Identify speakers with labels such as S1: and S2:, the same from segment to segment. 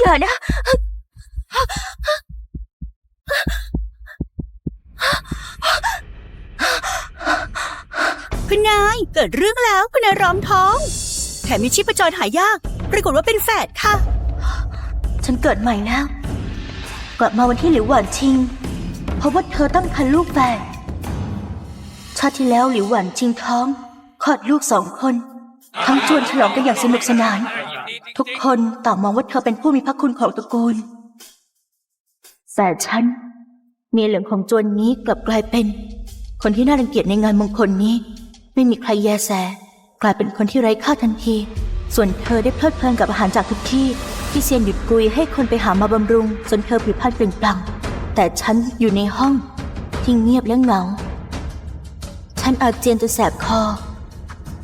S1: อย่านะ คุณนายเกิดเรื่องแล้วคุณนายร้องท้อง แถมมีชีพจรหายาก ปรากฏว่าเป็นแฝดค่ะ ฉันเกิดใหม่แล้ว กลับมาวันที่หลิวหวานชิง เพราะว่าเธอตั้งครรภ์ลูกแฝดชาติที่แล้วหลิวหวานชิงท้องคลอดลูกสองคน ทั้งจวนฉลองกันอย่างสนุกสนาน ทุกคนต่างมองว่าเธอเป็นผู้มีพระคุณของตระกูล แต่ฉันเมียเหลืองของจวนนี้กลับกลายเป็น คนที่น่ารังเกียจในงานมงคลนี้ ไม่มีใครแยแส กลายเป็นคนที่ไร้ค่าทันที ส่วนเธอได้เพลิดเพลินกับอาหารจากทุกที่ ที่เซียนหยุดกุยให้คนไปหามาบำรุงจนเธอผิวพรรณเปล่งปลั่งแต่ฉันอยู่ในห้องที่เงียบและเหงา ฉันอาเจียนจนแสบคอ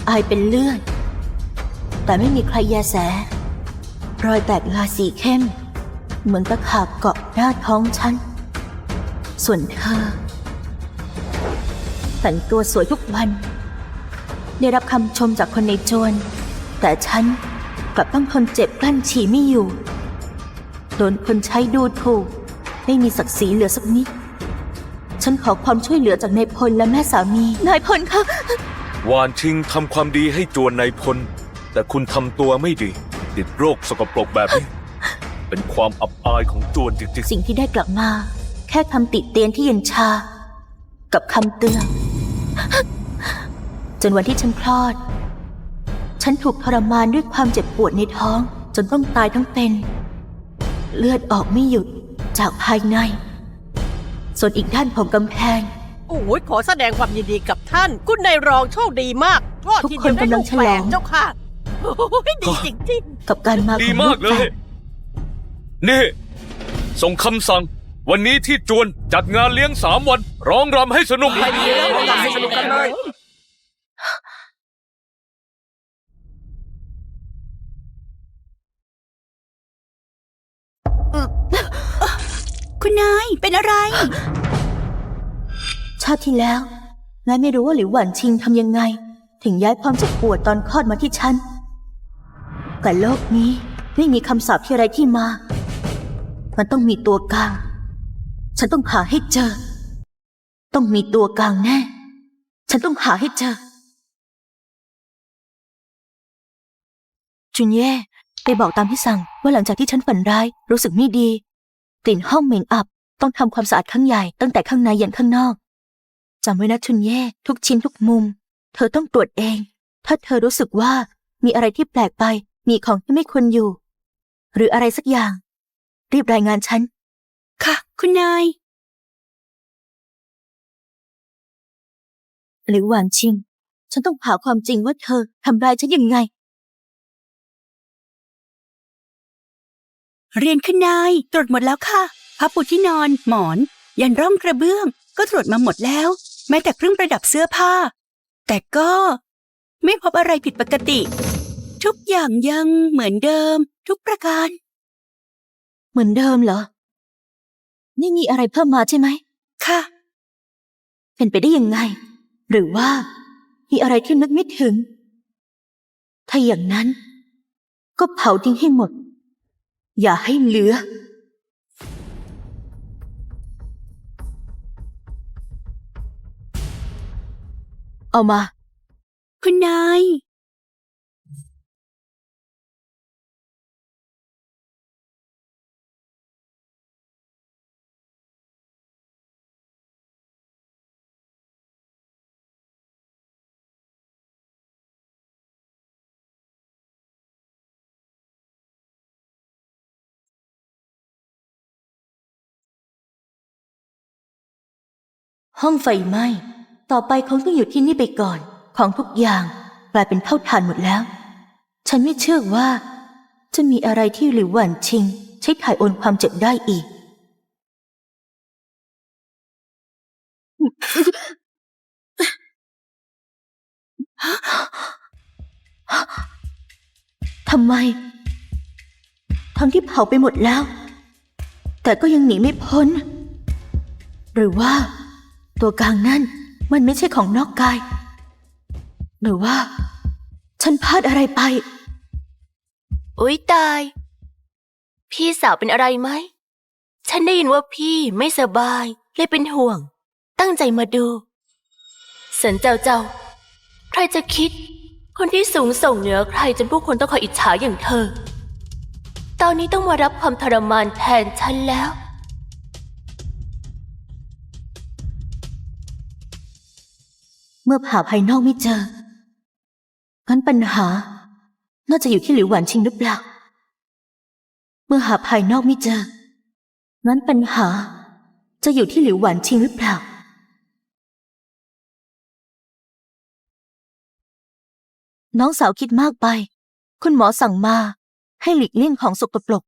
S1: อายเป็นเลือด แต่ไม่มีใครแยแส รอยแตกลาสีเข้ม เหมือนตะขาบเกาะหน้าท้องฉัน ส่วนเธอแต่งตัวสวยทุกวัน ได้รับคำชมจากคนในโจรแต่ฉันกลับต้องทนเจ็บกลั้นฉี่ไม่อยู่ โดนคนใช้ดูถูก ไม่มีศักดิ์ศรีเหลือสักนิด ฉันขอความช่วยเหลือจากนายพลและแม่สามี นายพลคะ
S2: วานชิงทำความดีให้จวนนายพล แต่คุณทำตัวไม่ดี ติดโรคสกปรกแบบนี้ เป็นความอับอายของจวนจริง
S1: สิ่งที่ได้กลับมา แค่คำติเตียนที่เย็นชา กับคำเตือน จนวันที่ฉันคลอด ฉันถูกทรมานด้วยความเจ็บปวดในท้อง จนต้องตายทั้งเป็น เลือดออกไม่หยุดจากภายใน ส่วนอีกด้านของกำแพง
S3: โอ้ยขอแสดงความยินดีกับท่าน คุณนายรองโชคดีมากทอด
S1: ทุก
S3: ที
S1: คน
S3: เดียวได้
S1: กำลั
S3: ลู
S1: ง
S3: ก
S1: ฉ
S3: แฝ
S1: ลอ
S3: ด
S1: ง
S3: เจ้าค่ะ โอ้ยดีจริง
S1: กับการมา
S2: ๆดี
S1: ของ
S2: มา
S1: ลู
S2: ก
S1: ก
S2: เล
S1: แฝ
S2: ย
S1: ด
S2: นี่ ส่งคำสั่ง วันนี้ที่จวนจัดงานเลี้ยงสามวัน ร้องรำให้สนุก
S3: ๆไปดีแล้วเราให้สนุกกันเลย
S1: คุณนายเป็นอะไร ชาติที่แล้วนายไม่รู้ว่าหลิวหวันชิงทำยังไง ถึงย้ายความเจ็บปวดตอนคลอดมาที่ฉัน แต่โลกนี้ไม่มีคำสาปที่ไรที่มา มันต้องมีตัวกลาง ฉันต้องหาให้เจอ ต้องมีตัวกลางแน่ ฉันต้องหาให้เจอ จุนเย่ไปบอกตามที่สั่งว่าหลังจากที่ฉันฝันร้ายรู้สึกไม่ดีกลิ่นห้องเหม็นอับ ต้องทำความสะอาดข้างใหญ่ตั้งแต่ข้างในยันข้างนอกจำไว้นะชุนเย่ทุกชิ้นทุกมุม เธอต้องตรวจเอง ถ้าเธอรู้สึกว่ามีอะไรที่แปลกไป มีของที่ไม่ควรอยู่ หรืออะไรสักอย่าง รีบรายงานฉัน ค่ะ คุณนาย หรือหวานชิง ฉันต้องหาความจริงว่าเธอทำร้ายฉันยังไง
S4: เรียนขึ้นนาย ตรวจหมดแล้วค่ะผ้าปูที่นอน หมอน ยันร่องกระเบื้อง ก็ตรวจมาหมดแล้ว แม้แต่เครื่องประดับเสื้อผ้า แต่ก็ ไม่พบอะไรผิดปกติ ทุกอย่างยังเหมือนเดิม ทุกประการ
S1: เหมือนเดิมเหรอ นี่มีอะไรเพิ่มมาใช่ไหม
S4: ค่ะ
S1: เป็นไปได้ยังไง หรือว่า มีอะไรที่นึกไม่ถึง ถ้าอย่างนั้น ก็เผาทิ้งให้หมด อย่าให้เหลือเอามา
S4: คุณนาย
S1: ห้องไฟไหม้ต่อไปคงต้องอยู่ที่นี่ไปก่อน ของทุกอย่างกลายเป็นเท่าฐานหมดแล้ว ฉันไม่เชื่อว่า จะมีอะไรที่หลิวหวันชิง ใช้ถ่ายโอนความเจ็บได้อีก ทำไม ทั้งที่เผาไปหมดแล้ว แต่ก็ยังหนีไม่พ้น หรือว่า ตัวกลางนั่นมันไม่ใช่ของนอกกาย หรือว่า ฉันพลาดอะไรไป อุ๊ยตาย
S5: พี่สาวเป็นอะไรไหม ฉันได้ยินว่าพี่ไม่สบายเลยเป็นห่วง ตั้งใจมาดูสินเจ้าเจ้า ใครจะคิด คนที่สูงส่งเหนือใครจนผู้คนต้องคอยอิจฉาอย่างเธอ ตอนนี้ต้องมารับความทรมานแทนฉันแล้ว เมื่อผ่าภายนอกไม่เจองั้นปัญหา น่าจะอยู่ที่หลิวหวานชิงหรือเปล่า เมื่อหาภายนอกไม่เจองั้นปัญหา จะอยู่ที่หลิวหวานชิงหรือเปล่า น้องสาวคิดมากไป คุณหมอสั่งมา ให้หลีกเลี่ยงของสกปรก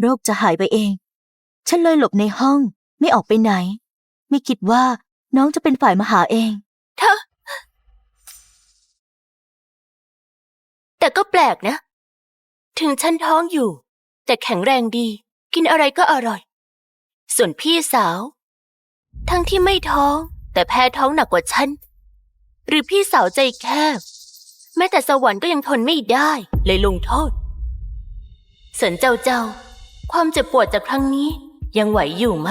S5: โรคจะหายไปเอง ฉันเลยหลบในห้องไม่ออกไปไหน ไม่คิดว่าน้องจะเป็นฝ่ายมาหาเอง เธอ แต่ก็แปลกนะ ถึงฉันท้องอยู่ แต่แข็งแรงดี กินอะไรก็อร่อย ส่วนพี่สาว ทั้งที่ไม่ท้อง แต่แพ้ท้องหนักกว่าฉัน หรือพี่สาวใจแคบ แม้แต่สวรรค์ก็ยังทนไม่ได้ เลยลงโทษเสินเจ้าเจ้า ความเจ็บปวดจากครั้งนี้ยังไหวอยู่ไหม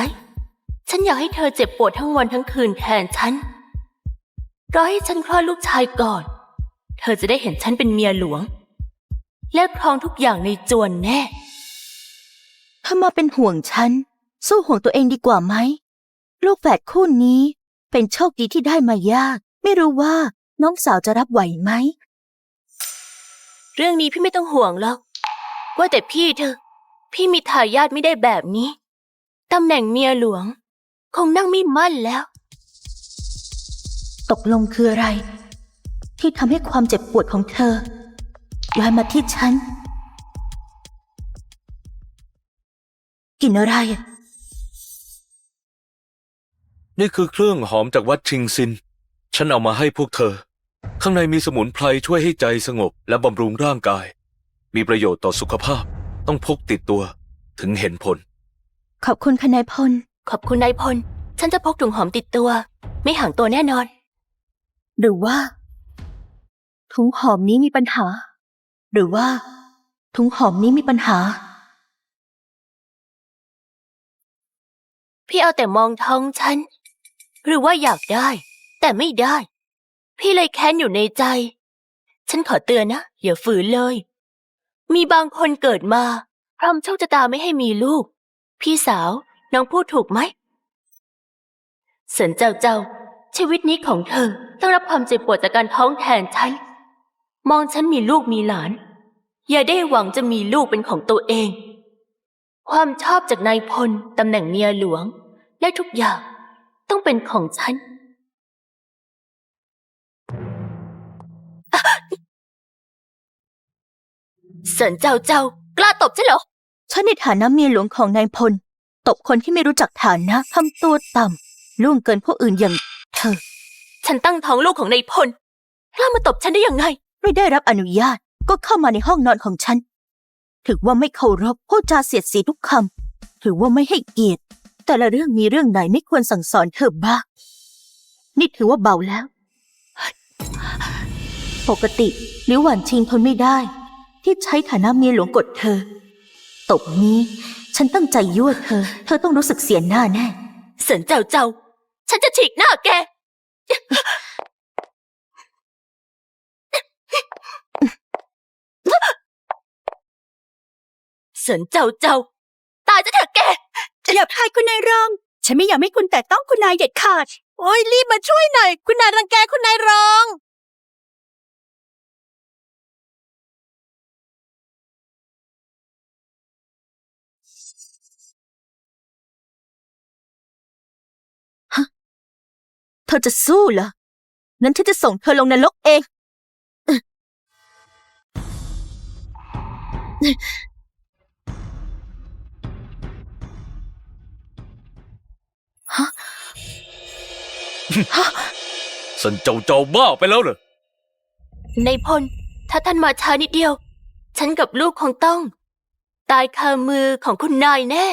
S5: ฉันอยากให้เธอเจ็บปวดทั้งวันทั้งคืนแทนฉันรอให้ฉันคลอดลูกชายก่อน เธอจะได้เห็นฉันเป็นเมียหลวง และครองทุกอย่างในจวนแน่ ถ้ามาเป็นห่วงฉัน สู้ห่วงตัวเองดีกว่าไหม ลูกแฝดคู่นี้เป็นโชคดีที่ได้มายาก ไม่รู้ว่าน้องสาวจะรับไหวไหม เรื่องนี้พี่ไม่ต้องห่วงหรอก ว่าแต่พี่เธอ พี่มีทายาทไม่ได้แบบนี้ตำแหน่งเมียหลวง คงนั่งไม่มั่นแล้ว ตกลงคืออะไร ที่ทำให้ความเจ็บปวดของเธอย้ายมาที่ฉันกลิ่นอะไรอะ
S2: นี่คือเครื่องหอมจากวัดชิงซิน ฉันเอามาให้พวกเธอ ข้างในมีสมุนไพรช่วยให้ใจสงบและบำรุงร่างกาย มีประโยชน์ต่อสุขภาพ ต้องพกติดตัว ถึงเห็นผล
S5: ขอบคุณค่ะนายพล ขอบคุณนายพล ฉันจะพกถุงหอมติดตัว ไม่ห่างตัวแน่นอน หรือว่า ถุงหอมนี้มีปัญหา หรือว่า ถุงหอมนี้มีปัญหา พี่เอาแต่มองท้องฉัน หรือว่าอยากได้ แต่ไม่ได้ พี่เลยแค้นอยู่ในใจ ฉันขอเตือนนะอย่าฝืนเลย มีบางคนเกิดมาพร้อมโชคชะตาไม่ให้มีลูก พี่สาวน้องพูดถูกไหมเสินเจ้าเจ้าชีวิตนี้ของเธอต้องรับความเจ็บปวดจากการท้องแทนฉัน มองฉันมีลูกมีหลาน อย่าได้หวังจะมีลูกเป็นของตัวเอง ความชอบจากนายพลตำแหน่งเมียหลวง และทุกอย่างต้องเป็นของฉันเสินเจ้าเจ้ากล้าตบใช่เหรอ ฉันในฐานะเมียหลวงของนายพล ตบคนที่ไม่รู้จักฐานะทำตัวต่ำล่วงเกินผู้อื่นอย่างเธอ ฉันตั้งท้องลูกของนายพลกล้ามาตบฉันได้ยังไง ไม่ได้รับอนุญาตก็เข้ามาในห้องนอนของฉัน ถือว่าไม่เคารพพูดจาเสียดสีทุกคำถือว่าไม่ให้เกียรติ แต่ละเรื่องมีเรื่องไหนไม่ควรสั่งสอนเธอบ้างนี่ถือว่าเบาแล้ว ปกติหรือหวานชิงทนไม่ได้ ที่ใช้ฐานะเมียหลวงกดเธอ ตบนี้ ฉันตั้งใจยั่วเธอ เธอต้องรู้สึกเสียหน้าแน่ เสินเจ้าเจ้า ฉันจะฉีกหน้าแก เสินเจ้าเจ้า ตายจะเถอะแก
S4: อย่าพายคุณนายรอง ฉันไม่อยากให้คุณแต่ต้องคุณนายเด็ดขาด
S3: โอ้ยรีบมาช่วยหน่อย คุณนายรังแกคุณนายรอง
S5: เธอจะสู้เหรอ งั้นฉันจะส่งเธอลงนรกเอง
S2: สันเจ้าเจ้าบ้าไปแล้วเหรอ
S5: ในพล ถ้าท่านมาช้านิดเดียว ฉันกับลูกคงต้อง ตายคามือของคุณนายแน่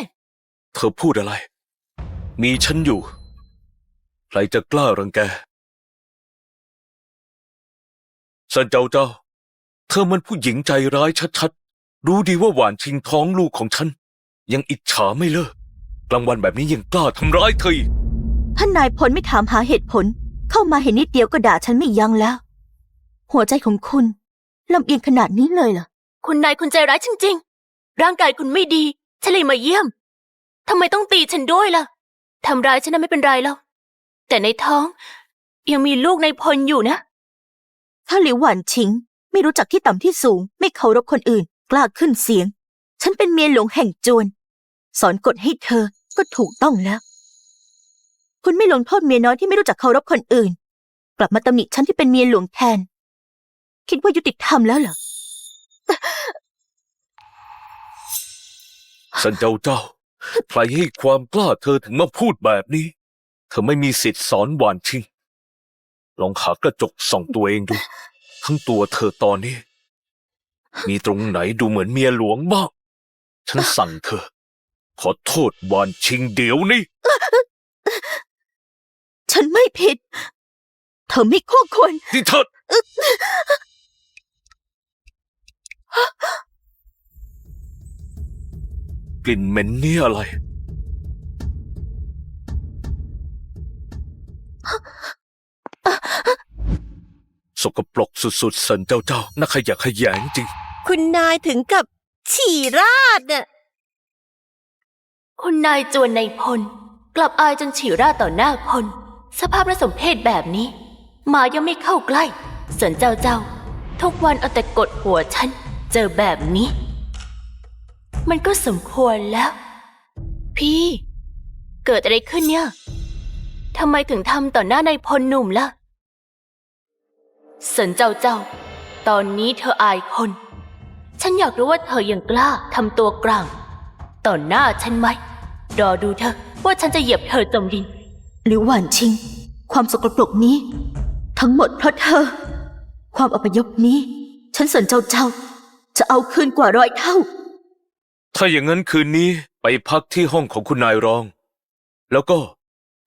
S2: เธอพูดอะไร มีฉันอยู่ ใครจะกล้ารังแกสันเจ้าเจ้า เธอมันผู้หญิงใจร้ายชัดๆ รู้ดีว่าหวานชิงท้องลูกของฉัน ยังอิจฉาไม่เลิก กลางวันแบบนี้ยังกล้าทำร้ายเธออีก
S1: ท่านนายพลไม่ถามหาเหตุผล เข้ามาเห็นนิดเดียวก็ด่าฉันไม่ยั้งแล้ว หัวใจของคุณลำเอียงขนาดนี้เลยเหรอ
S5: คุณนายคุณใจร้ายจริง ๆ ร่างกายคุณไม่ดี ฉันเลยมาเยี่ยม ทำไมต้องตีฉันด้วยล่ะ ทำร้ายฉันน่ะไม่เป็นไรแล้วแต่ในท้อง ยังมีลูกในพลอยู่นะ
S1: ถ้าหลิวหวานชิง ไม่รู้จักที่ต่ำที่สูง ไม่เคารพคนอื่น กล้าขึ้นเสียง ฉันเป็นเมียหลวงแห่งจวน สอนกฎให้เธอก็ถูกต้องแล้ว คุณไม่ลงโทษเมียน้อยที่ไม่รู้จักเคารพคนอื่น กลับมาตำหนิฉันที่เป็นเมียหลวงแทน คิดว่ายุติธรรมแล้วเหรอ
S2: สันเจ้าเจ้า ใครให้ความกล้าเธอถึงมาพูดแบบนี้ เธอไม่มีสิทธิ์สอนหวานชิงลองหากระจกส่องตัวเองดู ทั้งตัวเธอตอนนี้ มีตรงไหนดูเหมือนเมียหลวงบ้าง ฉันสั่งเธอ ขอโทษหวานชิงเดี๋ยวนี้
S1: ฉันไม่ผิด เธอไม่คู่ควร
S2: ที่เธอกลิ่นเหม็นนี่อะไร สกปรกสุดๆสันเจ้าเจ้าน่าขยะแขยงจริง
S3: คุณนายถึงกับฉี่ราดน่ะ
S5: คุณนายจวนในพล กลับอายจนฉี่ราดต่อหน้าพล สภาพระสมเพศแบบนี้ หมายังไม่เข้าใกล้ส่วนเจ้าเจ้า ทุกวันเอาแต่กดหัวฉัน เจอแบบนี้ มันก็สมควรแล้ว พี่ เกิดอะไรขึ้นเนี่ยทำไมถึงทำต่อหน้านายพลหนุ่มล่ะสันเจ้าเจ้า ตอนนี้เธออายคน ฉันอยากรู้ว่าเธอยังกล้าทำตัวกลาง ต่อหน้าฉันไหม รอดูเธอว่าฉันจะเหยียบเธอจมดิน
S1: หรือหวานชิง ความสกปรกนี้ ทั้งหมดเพราะเธอ ความอัปยศนี้ ฉันสนเจ้าเจ้า จะเอาคืนกว่าร้อยเท่า
S2: ถ้าอย่างนั้นคืนนี้ไปพักที่ห้องของคุณนายรอง แล้วก็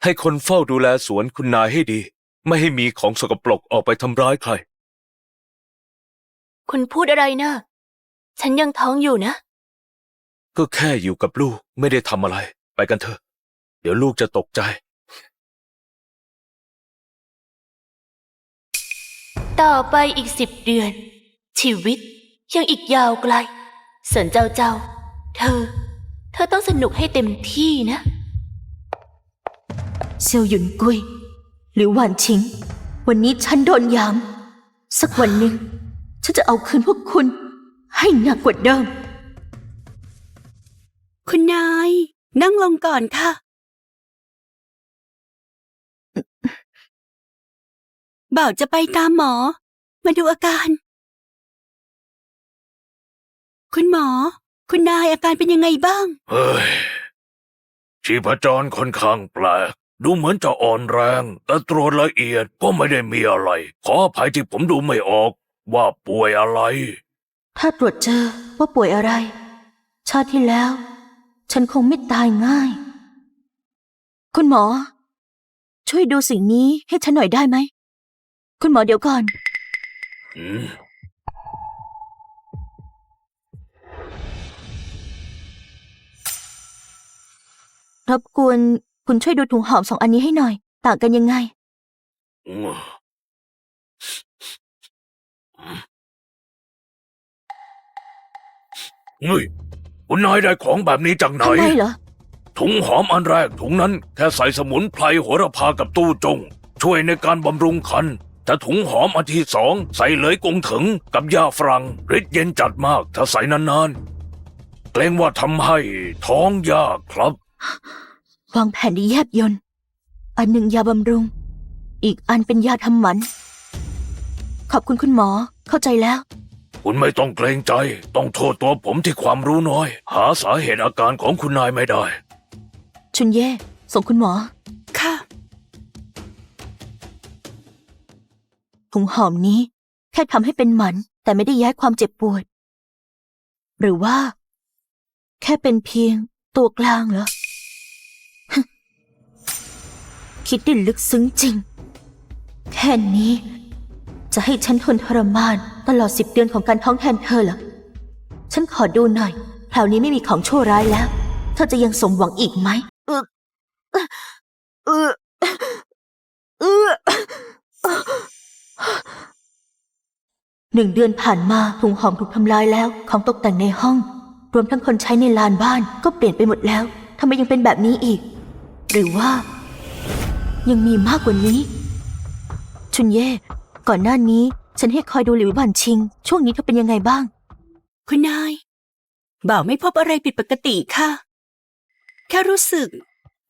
S2: ให้คนเฝ้าดูแลสวนคุณนายให้ดี ไม่ให้มีของสกปรกออกไปทำร้ายใคร
S5: คุณพูดอะไรนะ ฉันยังท้องอยู่นะ
S2: ก็แค่อยู่กับลูกไม่ได้ทำอะไร ไปกันเถอะ เดี๋ยวลูกจะตกใจ
S5: ต่อไปอีกสิบเดือน ชีวิตยังอีกยาวไกลส่วนเจ้าเจ้า เธอ เธอต้องสนุกให้เต็มที่นะ
S1: เซียวหยุนกุย หรือหวานชิง วันนี้ฉันโดนยาม สักวันหนึ่ง ฉันจะเอาคืนพวกคุณ ให้หนักกว่าเดิม
S4: คุณนาย นั่งลงก่อนค่ะบอกจะไปตามหมอ มาดูอาการ คุณหมอ คุณนายอาการเป็นยังไงบ้าง
S2: เฮ้ย ชีพจรค่อนข้างแปลก ดูเหมือนจะอ่อนแรง แต่ตรวจละเอียดก็ไม่ได้มีอะไร ขออภัยที่ผมดูไม่ออก ว่าป่วยอะไร
S1: ถ้าตรวจเจอว่าป่วยอะไร ชาติที่แล้ว ฉันคงไม่ตายง่าย คุณหมอ ช่วยดูสิ่งนี้ให้ฉันหน่อยได้ไหม คุณหมอเดี๋ยวก่อน รบกวนคุณช่วยดูถุงหอมสองอันนี้ให้หน่อย ต่างกันยังไง
S2: อืมเฮ้ย คุณนายได้ของแบบนี้จากไหน
S1: ทำไมเหรอ
S2: ถุงหอมอันแรกถุงนั้นแค่ใส่สมุนไพรโหระพากับตู้จง ช่วยในการบำรุงคัน แต่ถุงหอมอันที่สองใส่เหลยกงถึงกับยาฝรั่งฤทธิ์เย็นจัดมากถ้าใส่นานๆ เกรงว่าทำให้ท้องยากครับ
S1: วางแผนไดีแยบยนต์ อันหนึ่งยาบำรุง อีกอันเป็นยาทำหมัน ขอบคุณคุณหมอเข้าใจแล้ว
S2: คุณไม่ต้องเกรงใจ ต้องโทษตัวผมที่ความรู้น้อย หาสาเหตุอาการของคุณนายไม่ได้
S1: ชุนเย่ส่งคุณหมอ
S4: ค่ะ
S1: ถุงหอมนี้ แค่ทำให้เป็นหมัน แต่ไม่ได้ย้ายความเจ็บปวด หรือว่า แค่เป็นเพียงตัวกลางเหรอ คิดได้ลึกซึ้งจริง แค่นี้ จะให้ฉันทนทรมานตลอดสิบเดือนของการท้องแทนเธอเหรอ ฉันขอดูหน่อย คราวนี้ไม่มีของชั่วร้ายแล้ว เธอจะยังสมหวังอีกไหมเออเออเออหนึ่งเดือนผ่านมาถุงหอมถูกทำลายแล้ว ของตกแต่งในห้อง รวมทั้งคนใช้ในลานบ้านก็เปลี่ยนไปหมดแล้วทำไมยังเป็นแบบนี้อีก หรือว่า ยังมีมากกว่านี้ ชุนเย่ ก่อนหน้านี้ ฉันให้คอยดูหลิวหวันชิง ช่วงนี้เธอเป็นยังไงบ้าง
S4: คุณนาย บ่าวไม่พบอะไรผิดปกติค่ะ แค่รู้สึก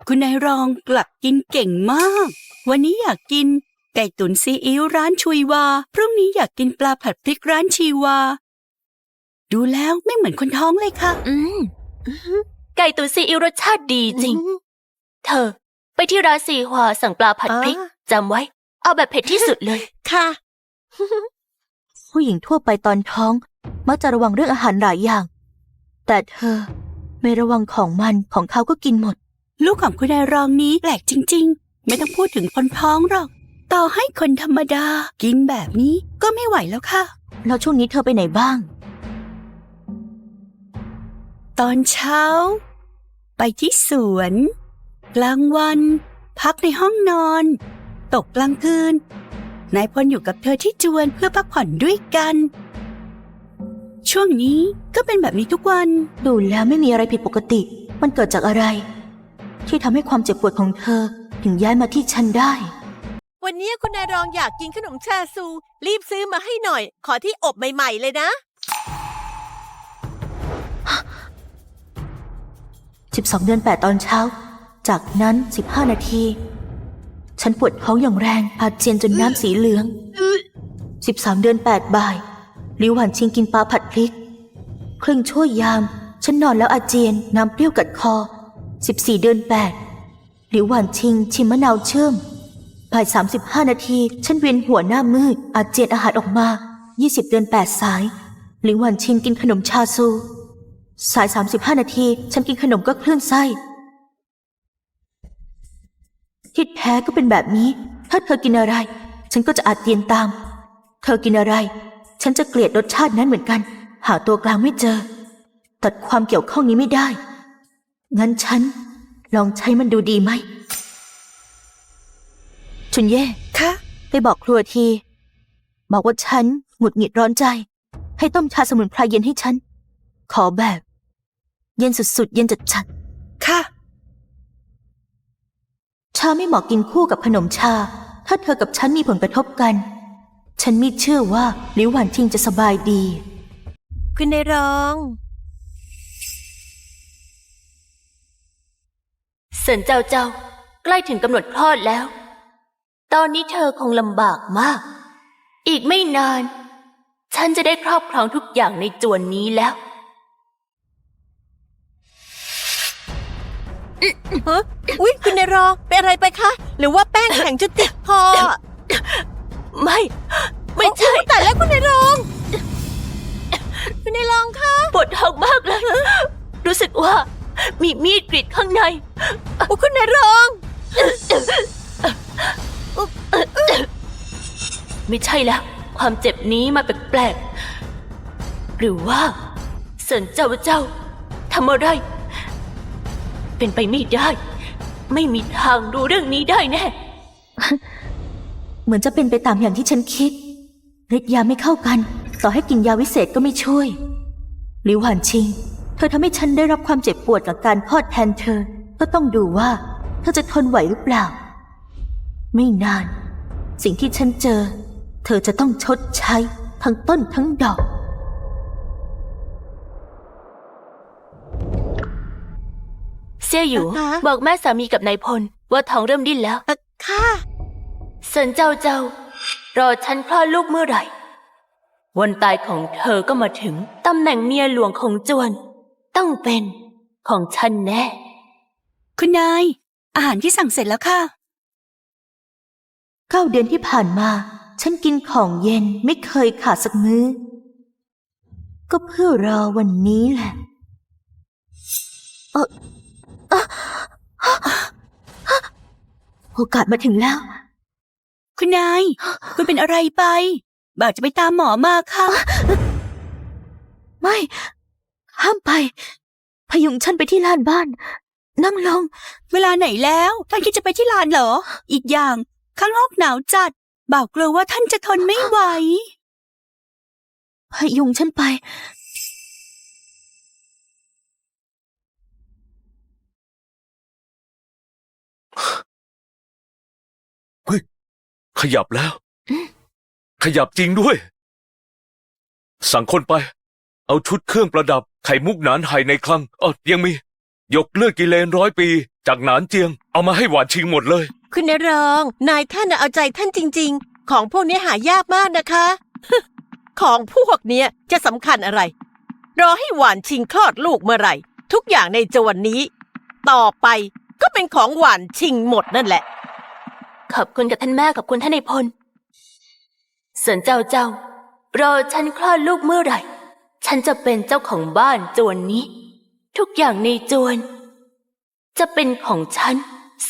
S4: คุณนายรองกลับกินเก่งมาก วันนี้อยากกินไก่ตุ๋นซีอิ๊วร้านชุยวา พรุ่งนี้อยากกินปลาผัดพริกร้านชีวา ดูแล้วไม่เหมือนคนท้องเลยค่ะ
S5: อืมไก่ตุ๋นซีอิ๊วรสชาติดีจริง เธอ ไปที่ร้านซีฮวาสั่งปลาผัดพริก
S3: อ่า
S5: จำไว้ เอาแบบเผ็ดที่สุดเลย
S3: ค่ะ
S1: ผู้หญิงทั่วไปตอนท้อง มักจะระวังเรื่องอาหารหลายอย่าง แต่เธอ ไม่ระวังของมันของเขาก็กินหมด
S4: ลูกของคุณนายรองนี้แปลกจริง ๆ ไม่ต้องพูดถึงคนท้องหรอก ต่อให้คนธรรมดา กินแบบนี้ก็ไม่ไหวแล้วค่ะ
S1: แล้วช่วงนี้เธอไปไหนบ้าง
S4: ตอนเช้า ไปที่สวน กลางวัน พักในห้องนอน ตกกลางคืน นายพลอยู่กับเธอที่จวนเพื่อพักผ่อนด้วยกัน ช่วงนี้ก็เป็นแบบนี้ทุกวัน
S1: ดูแล้วไม่มีอะไรผิดปกติ มันเกิดจากอะไร ที่ทำให้ความเจ็บปวดของเธอ ถึงย้ายมาที่ฉันได้
S3: วันนี้คุณนายรองอยากกินขนมชาซู รีบซื้อมาให้หน่อย ขอที่อบใหม่ๆเลยนะ
S1: 12 เดือน 8 ตอนเช้า จากนั้น 15 นาที ฉันปวดท้องอย่างแรงอาเจียนจนน้ำสีเหลือง 13 เดือน 8 บ่ายหลิวหวันชิงกินปลาผัดพริก ครึ่งชั่วยาม ฉันนอนแล้วอาเจียนน้ำเปรี้ยวกัดคอ 14 เดือน8หลิวหวันชิงชิมมะนาวเชื่อมบ่าย 35 นาที ฉันเวียนหัวหน้ามืด อาเจียนอาหารออกมา 20 เดือน 8 สายหลิวหวันชิงกินขนมชาซู สาย 35 นาที ฉันกินขนมก็คลื่นไส้ ที่แท้ก็เป็นแบบนี้ ถ้าเธอกินอะไร ฉันก็จะอาจเตียนตาม เธอกินอะไร ฉันจะเกลียดรสชาตินั้นเหมือนกัน หาตัวกลางไม่เจอ ตัดความเกี่ยวข้องนี้ไม่ได้ งั้นฉัน ลองใช้มันดูดีไหม ชุนเย่
S4: คะ
S1: ไปบอกครัวที บอกว่าฉันหงุดหงิดร้อนใจ ให้ต้มชาสมุนไพรเย็นให้ฉัน ขอแบบ เย็นสุดๆ เย็นจัดๆ
S4: ค่ะ
S1: ชาไม่เหมาะกินคู่กับขนมชา ถ้าเธอกับฉันมีผลกระทบกัน ฉันไม่เชื่อว่าหลิวหวานทิงจะสบายดี
S3: คุณนายรอง
S5: เซินเจ้าเจ้า ใกล้ถึงกำหนดคลอดแล้ว ตอนนี้เธอคงลำบากมาก อีกไม่นาน ฉันจะได้ครอบครองทุกอย่างในจวนนี้แล้ว
S3: ฮะอุ๊ยคุณนายรองเป็นอะไรไปคะ หรือว่าแป้งแข็งจนติดคอ
S5: ไม่ ไม่ใช่
S3: โอ้แต่แล้วคุณนายรอง คุณนายรองคะ
S5: ปวดท้องมากเลย รู้สึกว่า มีมีดกรีดข้างใน
S3: โอ้คุณนายรอง
S5: ไม่ใช่แล้ว ความเจ็บนี้มาแปลกๆหรือว่าเสินเจ้าเจ้าทำอะไร เป็นไปไม่ได้ ไม่มีทางรู้เรื่องนี้ได้แน่
S1: เหมือนจะเป็นไปตามอย่างที่ฉันคิดฤทธิ์ยาไม่เข้ากัน ต่อให้กินยาวิเศษก็ไม่ช่วย หลิวหวานชิง เธอทำให้ฉันได้รับความเจ็บปวดกับการคลอดแทนเธอ ก็ต้องดูว่าเธอจะทนไหวหรือเปล่า ไม่นาน สิ่งที่ฉันเจอ เธอจะต้องชดใช้ทั้งต้นทั้งดอก
S5: เสี่ยอยู่
S3: อ่าฮะ
S5: บอกแม่สามีกับนายพล ว่าท้องเริ่มดิ้นแล้ว
S3: เอ่อค่ะ
S5: เซินเจ้าเจ้ารอฉันคลอดลูกเมื่อไหร่ วันตายของเธอก็มาถึงตำแหน่งเมียหลวงของจวน ต้องเป็นของฉันแน่
S4: คุณนาย อาหารที่สั่งเสร็จแล้วค่ะ
S1: เก้าเดือนที่ผ่านมา ฉันกินของเย็นไม่เคยขาดสักมื้อ ก็เพื่อรอวันนี้แหละ เออเอ่อ โอกาสมาถึงแล้ว
S4: คุณนาย คุณเป็นอะไรไป บ่าวจะไปตามหมอมาค่ะ
S1: ไม่ ห้ามไป พยุงฉันไปที่ลานบ้าน นั่งลง
S4: เวลาไหนแล้วท่านคิดจะไปที่ลานเหรอ อีกอย่าง ข้างนอกหนาวจัด บ่าวกลัวว่าท่านจะทนไม่ไหว
S1: พยุงฉันไป
S2: ขยับแล้ว ขยับจริงด้วย สั่งคนไป เอาชุดเครื่องประดับไข่มุกหนานไห่ในคลังอ๋อยังมี ยกเลือดกิเลนร้อยปี จากหนานเจียง เอามาให้หวานชิงหมดเลย
S3: คุณนายรอง นายท่านน่ะเอาใจท่านจริง ๆ ของพวกนี้หายากมากนะคะ ของพวกเนี้ยจะสำคัญอะไร รอให้หวานชิงคลอดลูกเมื่อไหร่ ทุกอย่างในจวนนี้ ต่อไป ก็เป็นของหวานชิงหมดนั่นแหละ
S5: ขอบคุณกับท่านแม่ขอบคุณท่านในพลส่วนเจ้าเจ้ารอฉันคลอดลูกเมื่อไหร่ ฉันจะเป็นเจ้าของบ้านจวนนี้ ทุกอย่างในจวน จะเป็นของฉัน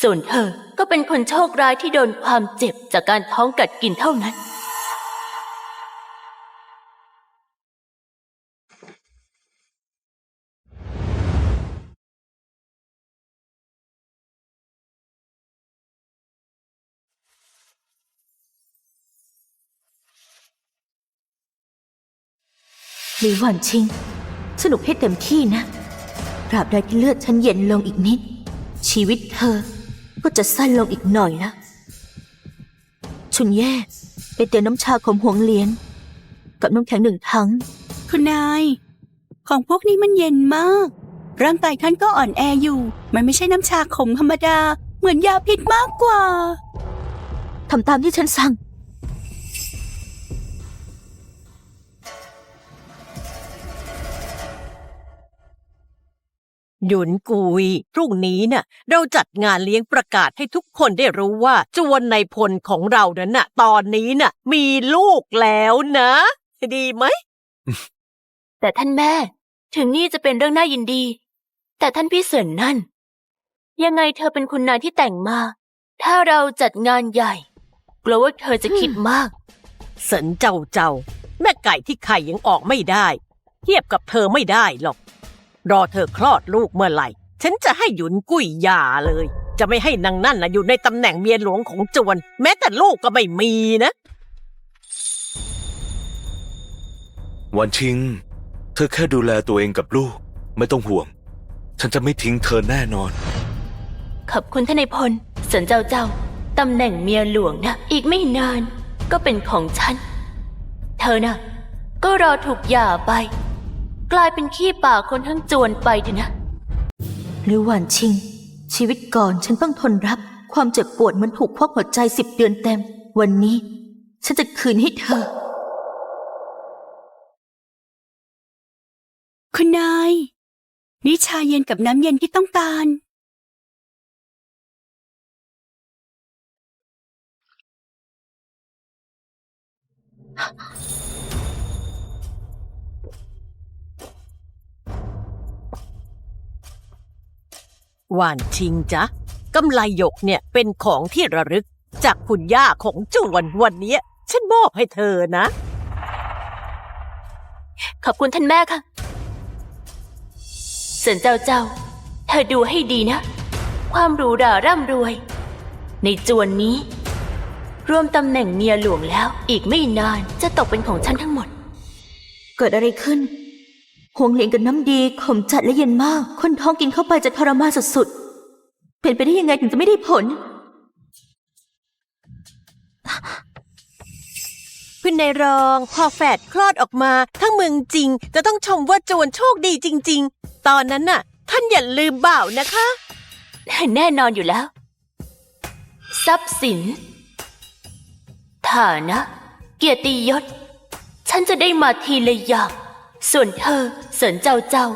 S5: ส่วนเธอก็เป็นคนโชคร้ายที่โดนความเจ็บจากการท้องกัดกินเท่านั้น
S1: หรือหวานชิง สนุกให้เต็มที่นะตราบใดที่เลือดฉันเย็นลงอีกนิด ชีวิตเธอก็จะสั้นลงอีกหน่อยนะชุนแย่ไปเตรียมน้ำชาขมหวงเลียน กับน้ำแข็งหนึ่งถัง
S4: คุณนาย ของพวกนี้มันเย็นมาก ร่างกายท่านก็อ่อนแออยู่ มันไม่ใช่น้ำชาขมธรรมดา เหมือนยาพิษมากกว่า
S1: ทำตามที่ฉันสั่ง
S3: หยุนกุยพรุ่งนี้น่ะเราจัดงานเลี้ยงประกาศให้ทุกคนได้รู้ว่าจวนในพลของเรานั้นน่ะ ตอนนี้น่ะ มีลูกแล้วนะ ดีไหม
S5: แต่ท่านแม่ ถึงนี่จะเป็นเรื่องน่ายินดี แต่ท่านพี่เสินนั่น ยังไงเธอเป็นคุณนายที่แต่งมา ถ้าเราจัดงานใหญ่กลัวว่าเธอจะคิดมาก
S3: เสินเจ้าเจ้า แม่ไก่ที่ไข่ยังออกไม่ได้ เทียบกับเธอไม่ได้หรอก รอเธอคลอดลูกเมื่อไหร่ ฉันจะให้หยุนกุ้ยหย่าเลย จะไม่ให้นางนั่นนะอยู่ในตำแหน่งเมียหลวงของจวน แม้แต่ลูกก็ไม่มีนะ
S2: หวานชิง เธอแค่ดูแลตัวเองกับลูก ไม่ต้องห่วง ฉันจะไม่ทิ้งเธอแน่นอน
S5: ขอบคุณท่านนายพลเสินเจ้าเจ้าตำแหน่งเมียหลวงนะ อีกไม่นาน ก็เป็นของฉัน เธอน่ะ ก็รอถูกหย่าไป กลายเป็นขี้ป่าคนทั้งจวนไปเถอะนะ
S1: หรือหวานชิง ชีวิตก่อนฉันต้องทนรับ ความเจ็บปวดเหมันถูกควักหัวใจสิบเดือนเต็ม วันนี้ ฉันจะคืนให้เธอ
S4: คุณนายนี่ชาเย็นกับน้ำเย็นที่ต้องการ
S3: หวานชิงจ๊ะกำไลหยกเนี่ยเป็นของที่ระลึก จากคุณย่าของจวนวันเนี้ยฉันมอบให้เธอนะ
S5: ขอบคุณท่านแม่ค่ะเสินเจ้าเจ้า เธอดูให้ดีนะ ความหรูหราร่ำรวย ในจวนนี้ รวมตำแหน่งเมียหลวงแล้ว อีกไม่นานจะตกเป็นของฉันทั้งหมด
S1: เกิดอะไรขึ้น หวงเหลียงกับน้ำดีขมจัดและเย็นมาก คนท้องกินเข้าไปจะทรมานสุดๆ เป็นไปได้ยังไงถึงจะไม่ได้ผล
S3: คุณนายรอง พอแฝดคลอดออกมา ทั้งเมืองจริง จะต้องชมว่าจวนโชคดีจริง ๆ ตอนนั้นน่ะ ท่านอย่าลืมบ่าวนะคะ
S5: แน่นอนอยู่แล้ว ทรัพย์สิน ฐานะ เกียรติยศ ฉันจะได้มาทีละอย่าง ส่วนเธอเสินเจ้าเจ้า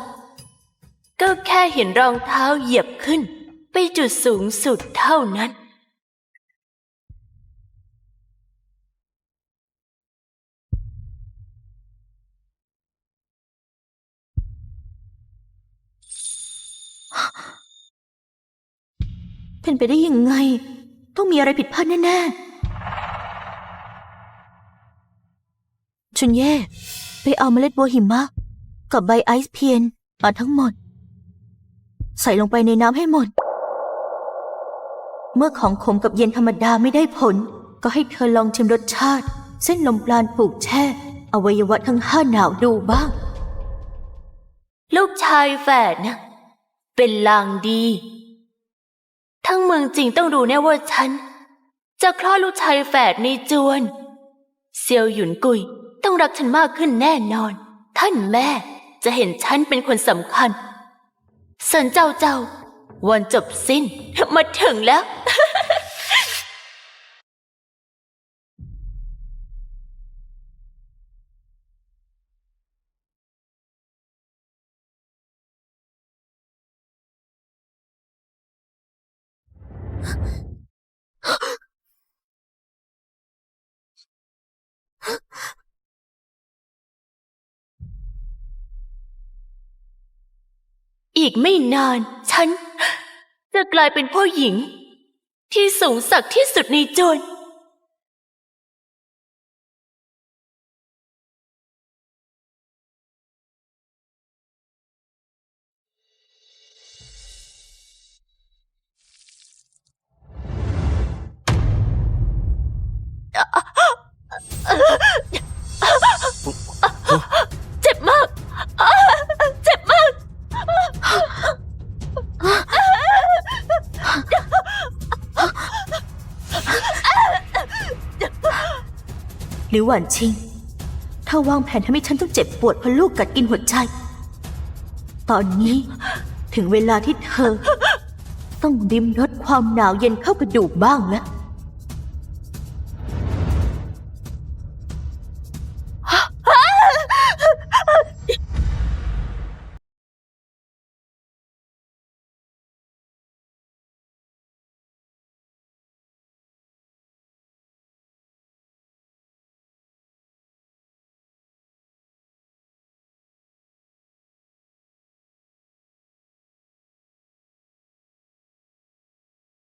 S5: ก็แค่เห็นรองเท้าเหยียบขึ้น ไปจุดสูงสุดเท่านั้น
S1: เป็นไปได้ยังไง ต้องมีอะไรผิดพลาดแน่ๆชุนเย่ ไปเอาเมล็ดบัวหิมะ กับใบไอซ์เพียนมาทั้งหมด ใส่ลงไปในน้ำให้หมด เมื่อของขมกับเย็นธรรมดาไม่ได้ผล ก็ให้เธอลองชิมรสชาติ เส้นลมปราณผูกแช่ อวัยวะทั้งห้าหนาวดูบ้าง
S5: ลูกชายแฝดนะ เป็นลางดี ทั้งเมืองจริงต้องรู้แน่ว่าฉัน จะคลอดลูกชายแฝดในจวน เซียวหยุนกุย ต้องรักฉันมากขึ้นแน่นอน ท่านแม่จะเห็นฉันเป็นคนสำคัญเซินเจ้าเจ้า วันจบสิ้นมาถึงแล้ว อีกไม่นาน ฉัน จะกลายเป็นผู้หญิง ที่สูงสักที่สุดในจน
S1: หรือหวานชิง ถ้าวางแผนทำให้ฉันต้องเจ็บปวดเพราะลูกกัดกินหัวใจ ตอนนี้ถึงเวลาที่เธอ ต้องดิ้มรสความหนาวเย็นเข้ากระดูกบ้างแล้ว